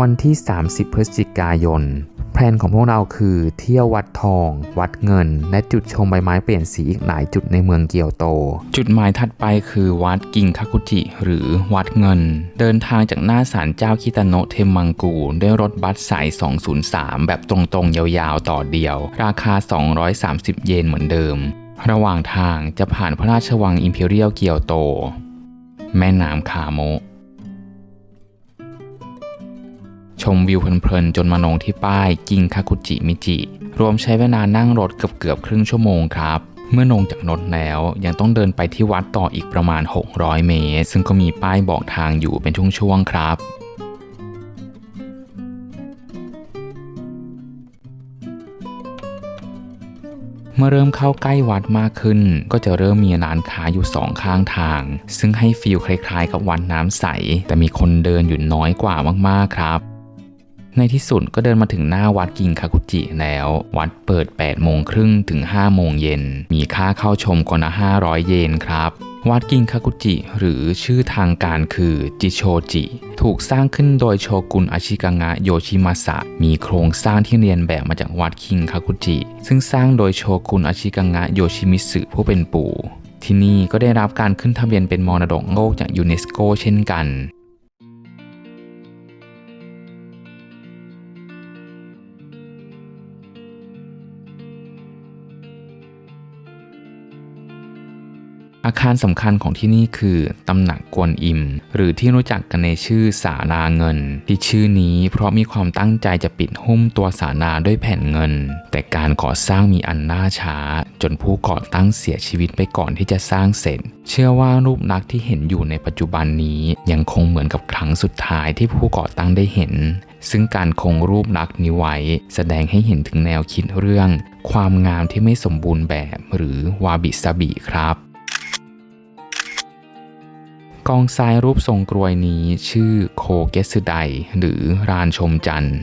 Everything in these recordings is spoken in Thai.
วันที่ 30 พฤศจิกายน แพลนของพวกเราคือเที่ยววัดทอง วัดเงิน และจุดชมใบไม้เปลี่ยนสีอีกหลายจุดในเมืองเกียวโต จุดหมายถัดไปคือวัดกิงคาคุจิหรือวัดเงิน เดินทางจากหน้าศาลเจ้าคิตาโนะเทมมังกูด้วยรถบัสสาย 203 แบบตรงๆ ยาวๆ ต่อเดียว ราคา 230 เยนเหมือนเดิม ระหว่างทางจะผ่านพระราชวังอิมพีเรียลเกียวโต แม่น้ำคาโมะ ชมวิวเพลินๆจนมาลงที่ป้ายกิงคาคุจิมิจิ รวมใช้เวลานั่งรถเกือบๆครึ่งชั่วโมงครับ เมื่อลงจากรถแล้วยังต้องเดินไปที่วัดต่ออีกประมาณ 600 เมตร ซึ่งก็มีป้ายบอกทางอยู่เป็นช่วงๆครับเมื่อเริ่มเข้าใกล้วัดมากขึ้น ก็จะเริ่มมีร้านค้าอยู่สองข้างทาง ซึ่งให้ฟีลคล้ายๆ กับวัดน้ำใส แต่มีคนเดินอยู่น้อยกว่ามากๆครับ ในที่สุดก็เดินมาถึงหน้าวัดกิงคาคุจิแล้ว วัดเปิด 8 โมงครึ่งถึง 5 โมงเย็น มีค่าเข้าชมคนละ 500 เยนครับวัดกิงคาคุจิ หรือชื่อทางการคือจิโชจิ ถูกสร้างขึ้นโดยโชกุนอาชิกางะโยชิมาสะ มีโครงสร้างที่เรียนแบบมาจากวัดคิงคาคุจิ ซึ่งสร้างโดยโชกุนอาชิกางะโยชิมิสึผู้เป็นปู่ ที่นี่ก็ได้รับการขึ้นทะเบียนเป็นมรดกโลกจากยูเนสโกเช่นกัน อาคารสำคัญของที่นี่คือตำหนักกวนอิม หรือที่รู้จักกันในชื่อสาราเงิน ที่ชื่อนี้เพราะมีความตั้งใจจะปิดหุ้มตัวสาราด้วยแผ่นเงิน แต่การก่อสร้างมีอันล่าช้า จนผู้ก่อตั้งเสียชีวิตไปก่อนที่จะสร้างเสร็จ เชื่อว่ารูปลักษณ์ที่เห็นอยู่ในปัจจุบันนี้ยังคงเหมือนกับครั้งสุดท้ายที่ผู้ก่อตั้งได้เห็น ซึ่งการคงรูปลักษณ์นี้ไว้ แสดงให้เห็นถึงแนวคิดเรื่อง ความงามที่ไม่สมบูรณ์แบบหรือวาบิสบิครับ กองทรายรูปทรงกรวยนี้ชื่อโคเกสึไดหรือรานชมจันทร์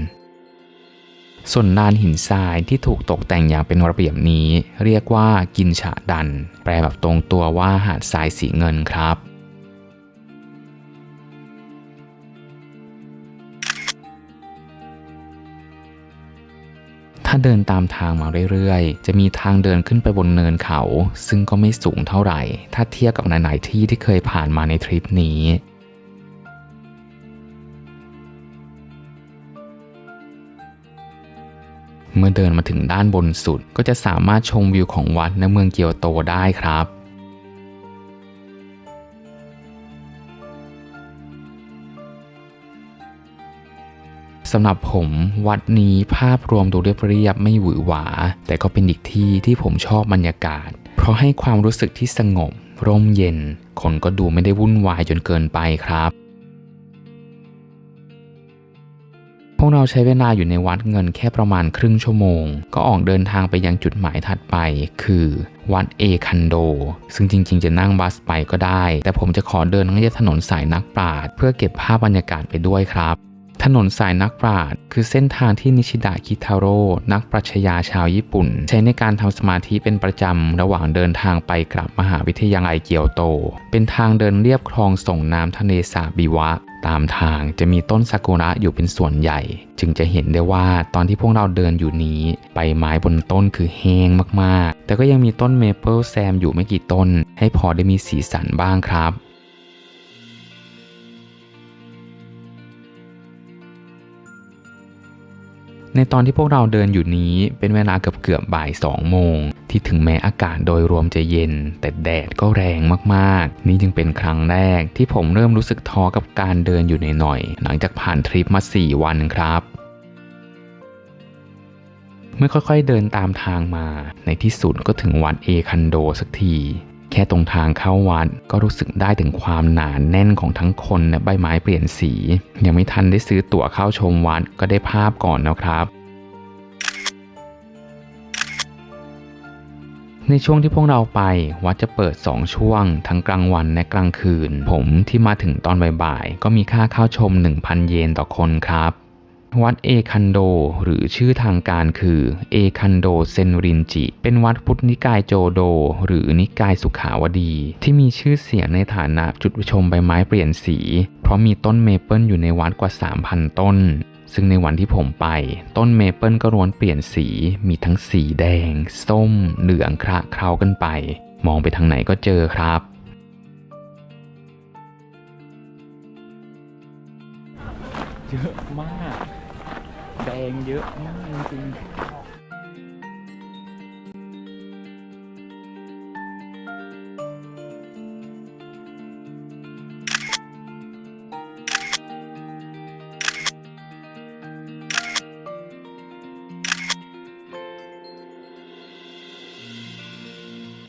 ส่วนลานหินทรายที่ถูกตกแต่งอย่างเป็นระเบียบนี้ เรียกว่ากินฉะดัน แปลแบบตรงตัวว่าหาดทรายสีเงินครับาเดินตามทางมาเรื่อยๆ จะมีทางเดินขึ้นไปบนเนินเขา ซึ่งก็ไม่สูงเท่าไหร่ ถ้าเทียบกับหลายๆที่ที่เคยผ่านมาในทริปนี้เมื่อเดินมาถึงด้านบนสุดก็จะสามารถชมวิวของวัดในเมืองเกียวโตได้ครับ สำหรับผมวัดนี้ภาพรวมดูเรียบเรียบไม่หวือหวา แต่ก็เป็นอีกที่ที่ผมชอบบรรยากาศ เพราะให้ความรู้สึกที่สงบ ร่มเย็น คนก็ดูไม่ได้วุ่นวายจนเกินไปครับ พวกเราใช้เวลาอยู่ในวัดเงินแค่ประมาณครึ่งชั่วโมง ก็ออกเดินทางไปยังจุดหมายถัดไป คือวัดเอคันโด ซึ่งจริง ๆ จะนั่งบัสไปก็ได้ แต่ผมจะขอเดินเลียบถนนสายนักปราชญ์เพื่อเก็บภาพบรรยากาศไปด้วยครับ ถนนสายนักปราชญ์คือเส้นทางที่นิชิดะคิทาโร่นักปรัชญาชาวญี่ปุ่น ใช้ในการทำสมาธิเป็นประจำระหว่างเดินทางไปกลับมหาวิทยาลัยเกียวโต เป็นทางเดินเรียบคลองส่งน้ำทะเลสาบบิวะ ตามทางจะมีต้นซากุระอยู่เป็นส่วนใหญ่ จึงจะเห็นได้ว่าตอนที่พวกเราเดินอยู่นี้ใบไม้บนต้นคือแห้งมากๆ แต่ก็ยังมีต้นเมเปิลแซมอยู่ไม่กี่ต้น ให้พอได้มีสีสันบ้างครับ ในตอนที่พวกเราเดินอยู่นี้เป็นเวลาเกือบเกือบบ่ายสองโมง ที่ถึงแม้อากาศโดยรวมจะเย็น แต่แดดก็แรงมากๆ นี่จึงเป็นครั้งแรกที่ผมเริ่มรู้สึกท้อกับการเดินอยู่หน่อยๆหลังจากผ่านทริปมา 4 วันครับเมื่อค่อยๆเดินตามทางมา ในที่สุดก็ถึงวัดเอคันโดสักที แค่ตรงทางเข้าวัดก็รู้สึกได้ถึงความหนานแน่นของทั้งคนและใบไม้เปลี่ยนสี ยังไม่ทันได้ซื้อตั๋วเข้าชมวัดก็ได้ภาพก่อนแล้วครับ ในช่วงที่พวกเราไปวัดจะเปิด 2 ช่วง ทั้งกลางวันและกลางคืน ผมที่มาถึงตอนบ่ายๆก็มีค่าเข้าชม 1,000 เยนต่อคนครับ วัดเอคันโด หรือชื่อทางการคือเอคันโดเซนรินจิ เป็นวัดพุทธนิกายโจโด หรือนิกายสุขาวดี ที่มีชื่อเสียงในฐานะจุดชมใบไม้เปลี่ยนสี เพราะมีต้นเมเปิลอยู่ในวัดกว่า 3,000 ต้นซึ่งในวันที่ผมไปต้นเมเปิลก็ล้วนเปลี่ยนสี มีทั้งสีแดง ส้ม เหลืองคระเคล้ากันไป มองไปทางไหนก็เจอครับเยอ งเยอะมากจริง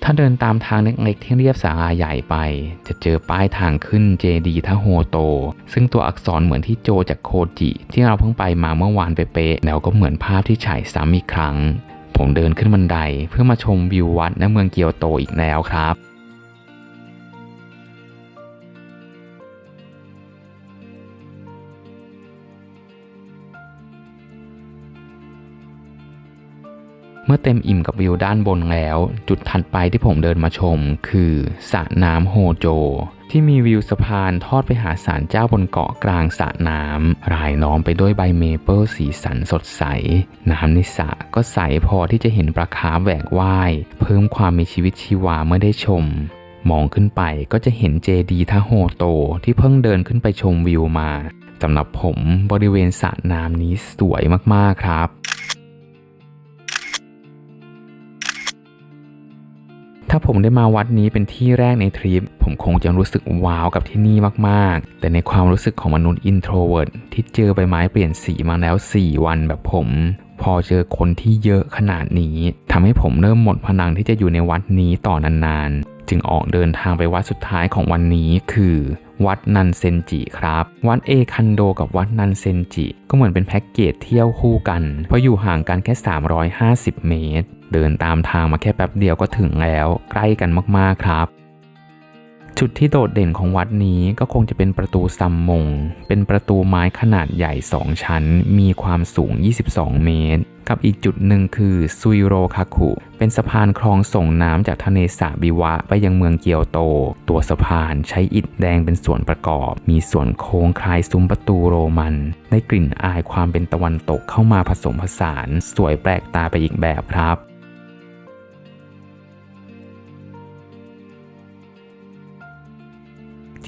ถ้าเดินตามทางเล็กๆที่เรียบสาราใหญ่ไป จะเจอป้ายทางขึ้นเจดีทาโฮโต ซึ่งตัวอักษรเหมือนที่โจจากโคจิ ที่เราเพิ่งไปมาเมื่อวานเป๊ะๆแล้วก็เหมือนภาพที่ฉายซ้ำอีกครั้ง ผมเดินขึ้นบันไดเพื่อมาชมวิววัดและเมืองเกียวโตอีกแล้วครับ เมื่อเต็มอิ่มกับวิวด้านบนแล้ว จุดถัดไปที่ผมเดินมาชม คือสระน้ำโฮโจ ที่มีวิวสะพานทอดไปหาศาลเจ้าบนเกาะกลางสระน้ำรายล้อมไปด้วยใบเมเปิลสีสันสดใส น้ำในสระก็ใสพอที่จะเห็นปลาคาร์ฟแหวกว่าย เพิ่มความมีชีวิตชีวาเมื่อได้ชมมองขึ้นไปก็จะเห็นเจดีย์ทาโฮโตที่เพิ่งเดินขึ้นไปชมวิวมาสำหรับผมบริเวณสระน้ำนี้สวยมากๆครับาผมได้มาวัดนี้เป็นที่แรกในทริป ผมคงจะรู้สึกว้าวกับที่นี่มากๆ แต่ในความรู้สึกของมนุษย์อินโทรเวิร์ตที่เจอใบไม้เปลี่ยนสีมาแล้ว 4 วันแบบผม พอเจอคนที่เยอะขนาดนี้ทำให้ผมเริ่มหมดพลังที่จะอยู่ในวัดนี้ต่อนานๆ จึงออกเดินทางไปวัดสุดท้ายของวันนี้คือวัดนันเซนจิครับ วัดเอคันโดกับวัดนันเซนจิ ก็เหมือนเป็นแพ็กเกจเที่ยวคู่กัน เพราะอยู่ห่างกันแค่ 350 เมตร เดินตามทางมาแค่แป๊บเดียวก็ถึงแล้วใกล้กันมากๆครับ จุดที่โดดเด่นของวัดนี้ก็คงจะเป็นประตูซัมมง เป็นประตูไม้ขนาดใหญ่ 2 ชั้น มีความสูง 22 เมตร กับอีกจุดหนึ่งคือซุยโรคาคุ เป็นสะพานคลองส่งน้ำจากทะเลสาบิวะไปยังเมืองเกียวโต ตัวสะพานใช้อิฐแดงเป็นส่วนประกอบ มีส่วนโค้งคล้ายซุ้มประตูโรมัน ได้กลิ่นอายความเป็นตะวันตกเข้ามาผสมผสาน สวยแปลกตาไปอีกแบบครับ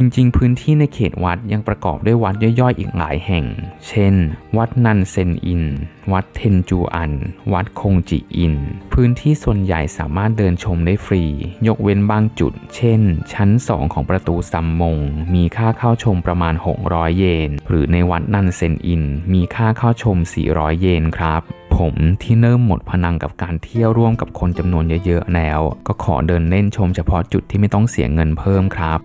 จริงๆ พื้นที่ในเขตวัดยังประกอบด้วยวัดย่อยๆ อีกหลายแห่ง เช่น วัดนันเซนอิน วัดเทนจูอัน วัดคงจิอิน พื้นที่ส่วนใหญ่สามารถเดินชมได้ฟรี ยกเว้นบางจุด เช่น ชั้น 2 ของประตูซัมมง มีค่าเข้าชมประมาณ 600 เยน หรือในวัดนันเซนอิน มีค่าเข้าชม 400 เยนครับผมที่เริ่มหมดพลังกับการเที่ยวร่วมกับคนจำนวนเยอะๆแล้ว ก็ขอเดินเล่นชมเฉพาะจุดที่ไม่ต้องเสียเงินเพิ่มครับ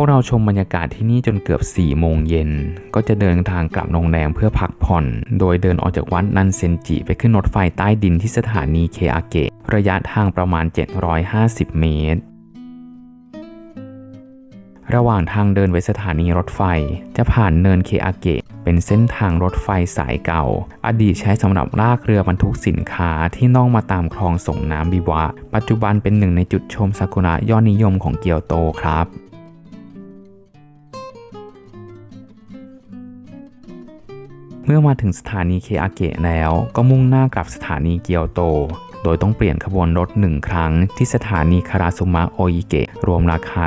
วกเราชมบรรยากาศที่นี่จนเกือบ4โมงเย็น ก็จะเดินทางกลับโรงแรมเพื่อพักผ่อน โดยเดินออกจากวัดนันเซนจิไปขึ้นรถไฟใต้ดินที่สถานีเคอาเกะระยะทางประมาณ 750 เมตร ระหว่างทางเดินไปสถานีรถไฟ จะผ่านเนินเคอาเกะเป็นเส้นทางรถไฟสายเก่า อดีตใช้สำหรับลากเรือบรรทุกสินค้าที่น่องมาตามคลองส่งน้ำบิวะ ปัจจุบันเป็นหนึ่งในจุดชมซากุระยอดนิยมของเกียวโตครับ เมื่อมาถึงสถานีเคอาเกะแล้วก็มุ่งหน้ากลับสถานีเกียวโต โดยต้องเปลี่ยนขบวนรถหนึ่งครั้ง ที่สถานีคาราซุมะโออิเกะรวมราคา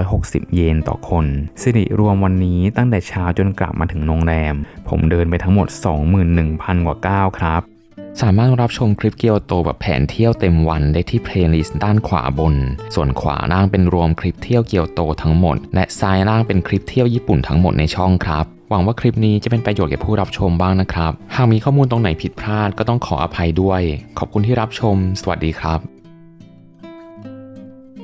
260 เยนต่อคน สิริรวมวันนี้ตั้งแต่เช้าจนกลับมาถึงโรงแรม ผมเดินไปทั้งหมด 21,000 กว่าก้าวครับสามารถรับชมคลิปเกียวโตแบบแผนเที่ยวเต็มวันได้ที่เพลย์ลิสต์ด้านขวาบน ส่วนขวาล่างเป็นรวมคลิปเที่ยวเกียวโตทั้งหมด และซ้ายล่างเป็นคลิปเที่ยวญี่ปุ่นทั้งหมดในช่องครับ หวังว่าคลิปนี้จะเป็นประโยชน์แก่ผู้รับชมบ้างนะครับ หากมีข้อมูลตรงไหนผิดพลาดก็ต้องขออภัยด้วย ขอบคุณที่รับชม สวัสดีครับ